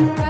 Bye.